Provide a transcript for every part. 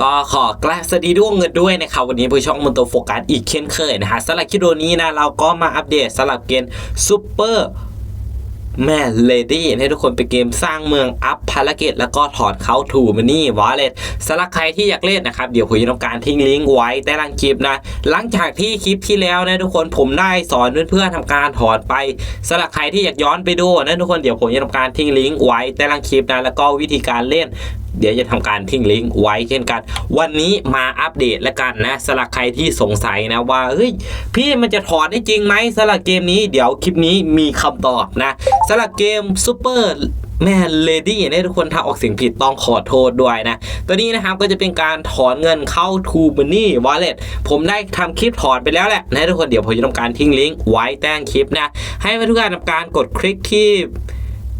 ก็ขอกราบสวัสดีด้วยเงินด้วยนะครับวันนี้ผู้ช่องมันตัวโฟกัสอีกเช่นเคยนะฮะสำหรับคลิปวิดีโอนี้นะเราก็มาอัปเดตสำหรับเกมซูเปอร์แม่เลดี้ให้ทุกคนไปเกมสร้างเมืองอัพภารกิจแล้วก็ถอนเข้าถูมันนี่วอลเล็ตสำหรับใครที่อยากเล่นนะครับ เดี๋ยวผมจะทำการทิ้งลิงก์ไว้ใต้ล่างคลิปนะ หลังจากที่คลิปที่แล้วนะทุกคนผมได้สอนเพื่อนๆทำการถอนไปสำหรับใครที่อยากย้อนไปดูนะทุกคนเดี๋ยวผมจะทำการทิ้งลิงก์ไว้ใต้ล่างคลิปนะแล้วก็วิธีการเล่น เดี๋ยวจะทำการทิ้งลิงก์ไว้เช่นกัน วันนี้มาอัปเดตแล้วกันนะสำหรับใครที่สงสัยนะว่าเฮ้ยพี่มันจะถอนได้จริงไหมสำหรับเกมนี้เดี๋ยวคลิปนี้มีคำตอบนะสำหรับเกมซูเปอร์แม่เลดี้เนี่ยทุกคนถ้าออกเสียงผิดต้องขอโทษด้วยนะ ตัวนี้นะครับก็จะเป็นการถอนเงินเข้า t o m o n e y Wallet ผมได้ทำคลิปถอนไปแล้วแหละนะทุกคนเดี๋ยวผมจะทำการทิ้งลิงก์ไว้แต้งคลิปนะ ให้ทุกท่านทำการกดคลิกที่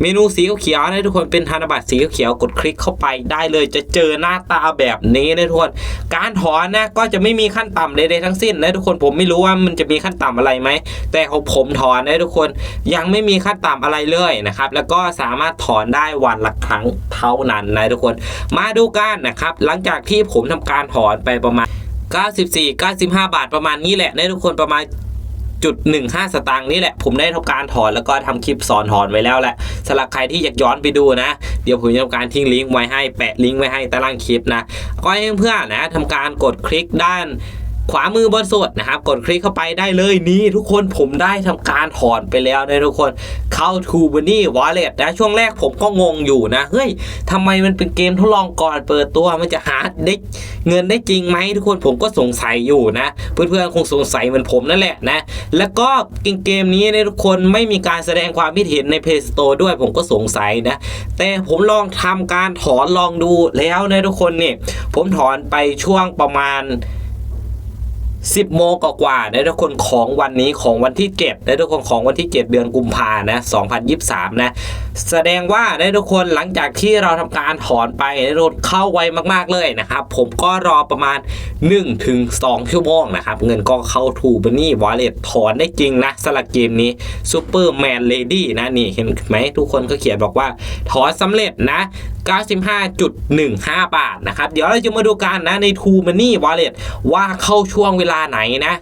เมนูสีเขียวนะทุกคนเป็นธนบัตรสีเขียวกดคลิกเข้าไปได้เลยจะเจอหน้าตาแบบนี้นะทุกคน การถอนนะก็จะไม่มีขั้นต่ำใดๆทั้งสิ้นนะทุกคนผมไม่รู้ว่ามันจะมีขั้นต่ำอะไรไหมแต่ของผมถอนนะทุกคนยังไม่มีขั้นต่ำอะไรเลยนะครับแล้วก็สามารถถอนได้วันละครั้งเท่านั้นนะทุกคน มาดูกันนะครับหลังจากที่ผมทำการถอนไปประมาณ 94 95 บาทประมาณนี้แหละนะทุกคนประมาณ จุดหนึ่งห้าสตางค์นี่แหละ ผมได้ทำการถอนแล้วก็ทำคลิปสอนถอนไว้แล้วแหละสำหรับใครที่อยากย้อนไปดูนะ เดี๋ยวผมจะทำการทิ้งลิงก์ไว้ให้แปะลิงก์ไว้ให้ใต้ล่างคลิปนะ ก็ให้เพื่อนๆนะทำการกดคลิกด้านขวามือบนสุดนะครับ กดคลิกเข้าไปได้เลยนี่ทุกคนผมได้ทำการถอนไปแล้วนะทุกคนเข้า t o b o n y Wallet นะช่วงแรกผมก็งงอยู่นะ เฮ้ยทำไมมันเป็นเกมทดลองก่อนเปิดตัวมันจะหาได้เงินได้จริงไหมทุกคนผมก็สงสัยอยู่นะ เพื่อนๆคงสงสัยเหมือนผมนั่นแหละนะ แล้วก็เกมนี้นะทุกคนไม่มีการแสดงความคิดเห็นใน Play Store ด้วยผมก็สงสัยนะ แต่ผมลองทำการถอนลองดูแล้วนะทุกคนเนี่ยผมถอนไปช่วงประมาณ 10โมงกว่าๆนะทุกคนของวันนี้ของวันที่7นะทุกคนของวันที่ 7 เดือนกุมภานะ2023 นะ แสดงว่านะทุกคนหลังจากที่เราทำการถอนไปนะทุกคนเข้าไวมากๆเลยนะครับ ผมก็รอประมาณ1-2ถึง2ชั่วโมงนะครับ เงินก็เข้าถูบันนี่วอลเล็ตถอนได้จริงนะสำหรับเกมนี้ซูเปอร์แมนเลดี้นะนี่เห็นไหมทุกคนก็เขียนบอกว่าถอนสำเร็จนะ95.15 บาทนะครับ เดี๋ยวเราจะมาดูกันนะใน t ูมันนี่วอลเล็ตว่าเข้าช่วงเวลาไหนนะ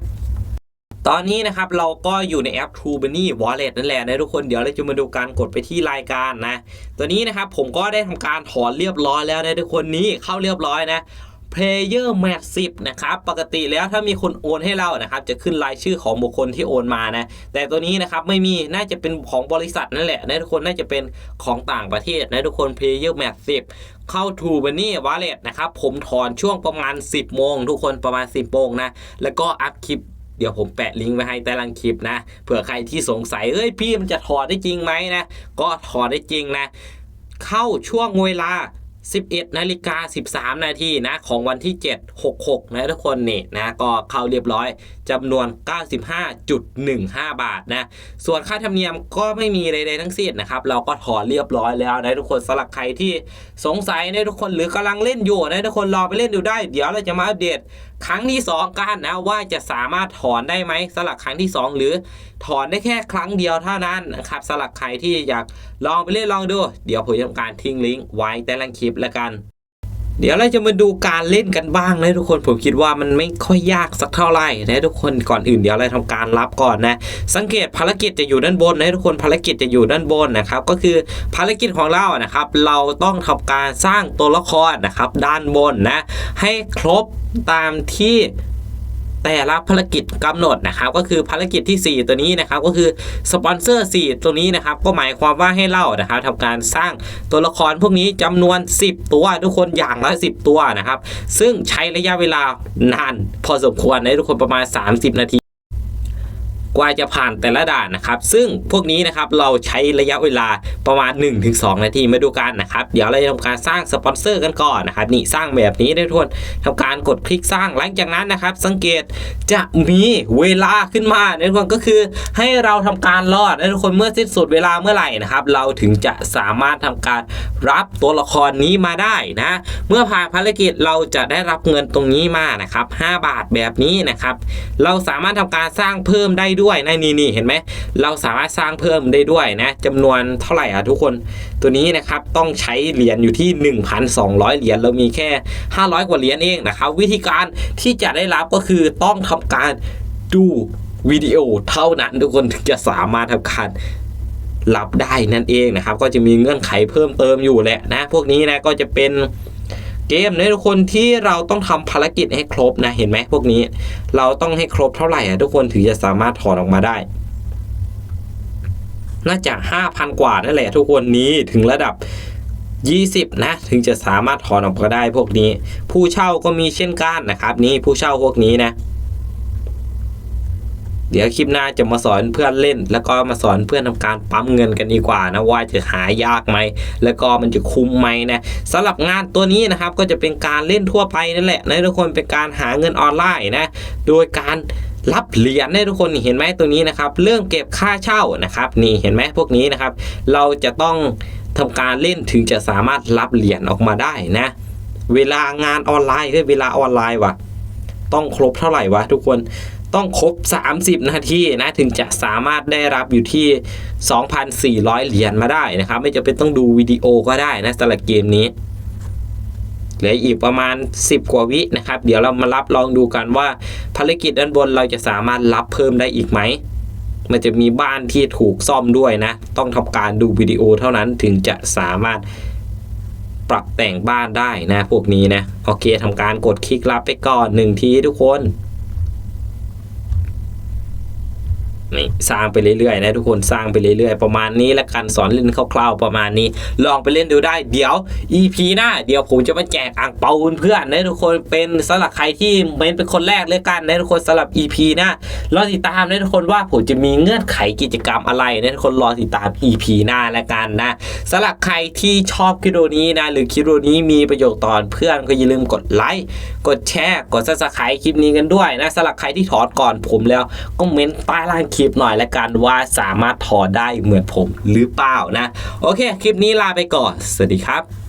ตอนนี้นะครับเราก็อยู่ในแอป True Money Wallet นั่นแหละนะทุกคนเดี๋ยวเราจะมาดูการกดไปที่รายการนะ ตัวนี้นะครับผมก็ได้ทำการถอนเรียบร้อยแล้วนะทุกคนนี้เข้าเรียบร้อยนะ Player Match 10นะครับปกติแล้วถ้ามีคนโอนให้เรานะครับจะขึ้นรายชื่อของบุคคลที่โอนมานะแต่ตัวนี้นะครับไม่มีน่าจะเป็นของบริษัทนั่นแหละนะทุกคนน่าจะเป็นของต่างประเทศนะทุกคน Player Match 10 เข้า True Money Wallet นะครับผมถอนช่วงประมาณ 10 โมง ทุกคนประมาณ 10โมงนะแล้วก็อัพคลิปเดี๋ยวผมแปะลิงก์ไว้ให้ใต้ล่างคลิปนะเผื่อใครที่สงสัยเอ้ยพี่มันจะถอดได้จริงไหมนะก็ถอดได้จริงนะ เข้าช่วงเวลา 11นาฬิกา13 นาทีนะของวันที่ 7 66 นะทุกคนนี่นะก็เข้าเรียบร้อย จำนวน 95.15 บาทนะ ส่วนค่าธรรมเนียมก็ไม่มีใดๆทั้งสิ้นนะครับ เราก็ถอนเรียบร้อยแล้วนะทุกคนสำหรับใครที่สงสัยนะทุกคนหรือกำลังเล่นอยู่นะทุกคนรอไปเล่นดูได้ เดี๋ยวเราจะมาอัปเดตครั้งที่ 2 กันนะว่าจะสามารถถอนได้ไหมสลักครั้งที่ 2 หรือถอนได้แค่ครั้งเดียวเท่านั้นนะครับสลักใครที่อยากลองไปเล่นลองดู เดี๋ยวผมจะทำการทิ้งลิงก์ไว้ใต้ล่างคลิปแล้วกัน เดี๋ยวเราจะมาดูการเล่นกันบ้างนะทุกคนผมคิดว่ามันไม่ค่อยยากสักเท่าไหร่นะทุกคนก่อนอื่นเดี๋ยวเราทำการรับก่อนนะ สังเกตภารกิจจะอยู่ด้านบนนะทุกคนภารกิจจะอยู่ด้านบนนะครับก็คือภารกิจของเรานะครับ เราต้องทำการสร้างตัวละครนะครับ ด้านบนนะ ให้ครบตามที่ แต่ละภารกิจกำหนดนะครับก็คือภารกิจที่ 4 ตัวนี้นะครับก็คือสปอนเซอร์ 4 ตัวนี้นะครับก็หมายความว่าให้เรานะครับทำการสร้างตัวละครพวกนี้จำนวน 10 ตัวทุกคนอย่างละ 10 ตัวนะครับ ซึ่งใช้ระยะเวลานานพอสมควรนะทุกคนประมาณ 30 นาที กว่าจะผ่านแต่ละด่านนะครับ ซึ่งพวกนี้นะครับเราใช้ระยะเวลาประมาณ 1-2 นาทีมาดูกันนะครับ เดี๋ยวเราจะทำการสร้างสปอนเซอร์กันก่อนนะครับนี่สร้างแบบนี้ได้ทุกคนทำการกดคลิกสร้างหลังจากนั้นนะครับ สังเกตจะมีเวลาขึ้นมานทุกคนก็คือให้เราทำการรอดนทุกคนเมื่อสิ้นสุดเวลาเมื่อไหร่นะครับ เราถึงจะสามารถทำการรับตัวละครนี้มาได้นะเมื่อผ่านภารกิจเราจะได้รับเงินตรงนี้มานะครับ 5 บาทแบบนี้นะครับ เราสามารถทำการสร้างเพิ่มได้ด้วยด้วยนะนี่นี่เห็นไหมเราสามารถสร้างเพิ่มได้ด้วยนะจำนวนเท่าไหร่อะทุกคนตัวนี้นะครับต้องใช้เหรียญอยู่ที่ 1,200 เหรียญเรามีแค่ 500 กว่าเหรียญเองนะครับวิธีการที่จะได้รับก็คือต้องทำการดูวิดีโอเท่านั้นทุกคนถึงจะสามารถทำการรับได้นั่นเองนะครับ ก็จะมีเงื่อนไขเพิ่มเติมอยู่แหละนะ พวกนี้นะก็จะเป็น เกมนะทุกคนที่เราต้องทำภารกิจให้ครบนะเห็นไหมพวกนี้ เราต้องให้ครบเท่าไหร่อะทุกคนถึงจะสามารถถอนออกมาได้ น่าจะ 5,000 กว่านั่นแหละทุกคนนี้ถึงระดับ 20 นะ ถึงจะสามารถถอนออกมาได้พวกนี้ ผู้เช่าก็มีเช่นกันนะครับ นี่ผู้เช่าพวกนี้นะ เดี๋ยวคลิปหน้าจะมาสอนเพื่อนเล่น แล้วก็มาสอนเพื่อนทำการปั๊มเงินกันดีกว่านะว่าจะหายากไหมแล้วก็มันจะคุ้มไหมนะสำหรับงานตัวนี้นะครับก็จะเป็นการเล่นทั่วไปนั่นแหละนะทุกคนเป็นการหาเงินออนไลน์นะโดยการรับเหรียญนะทุกคนเห็นไหมตัวนี้นะครับ เรื่องเก็บค่าเช่านะครับนี่เห็นไหมพวกนี้นะครับ เราจะต้องทำการเล่นถึงจะสามารถรับเหรียญออกมาได้นะ เวลางานออนไลน์ก็เวลาออนไลน์วะต้องครบเท่าไหร่วะทุกคน ต้องครบ 30 นาทีนะถึงจะสามารถได้รับอยู่ที่ 2,400 เหรียญมาได้นะครับ ไม่จำเป็นต้องดูวิดีโอก็ได้นะสำหรับเกมนี้เหลืออีกประมาณ 10 กว่าวินะครับ เดี๋ยวเรามารับลองดูกันว่าภารกิจด้านบนเราจะสามารถรับเพิ่มได้อีกไหม มันจะมีบ้านที่ถูกซ่อมด้วยนะ ต้องทำการดูวิดีโอเท่านั้นถึงจะสามารถปรับแต่งบ้านได้นะพวกนี้นะ โอเคทำการกดคลิกรับไปก่อนหนึ่งทีทุกคน นี่สร้างไปเรื่อยๆนะทุกคนสร้างไปเรื่อยๆประมาณนี้และกันสอนเล่นคร่าวๆประมาณนี้ ลองไปเล่นดูได้เดี๋ยว EP หน้าเดี๋ยวผมจะมาแจกอ่างเปาเพื่อนนะทุกคนเป็นสำหรับใครที่เมนเป็นคนแรกเลยกันนะทุกคนสำหรับ EP หน้ารอติดตามนะทุกคนว่าผมจะมีเงื่อนไขกิจกรรมอะไรนะทุกคนรอติดตาม EP หน้าแล้วกันนะสำหรับใครที่ชอบคลิปวิดีโอนี้นะหรือคลิปวิดีโอนี้มีประโยชน์ต่อเพื่อนก็อย่าลืมกดไลค์กดแชร์กด subscribe คลิปนี้กันด้วยนะสำหรับใครที่ถอดก่อนผมแล้วก็เม้นใต้ล่างคลิปหน่อยและกันว่าสามารถถอดได้เหมือนผมหรือเปล่านะ โอเค คลิปนี้ลาไปก่อน สวัสดีครับ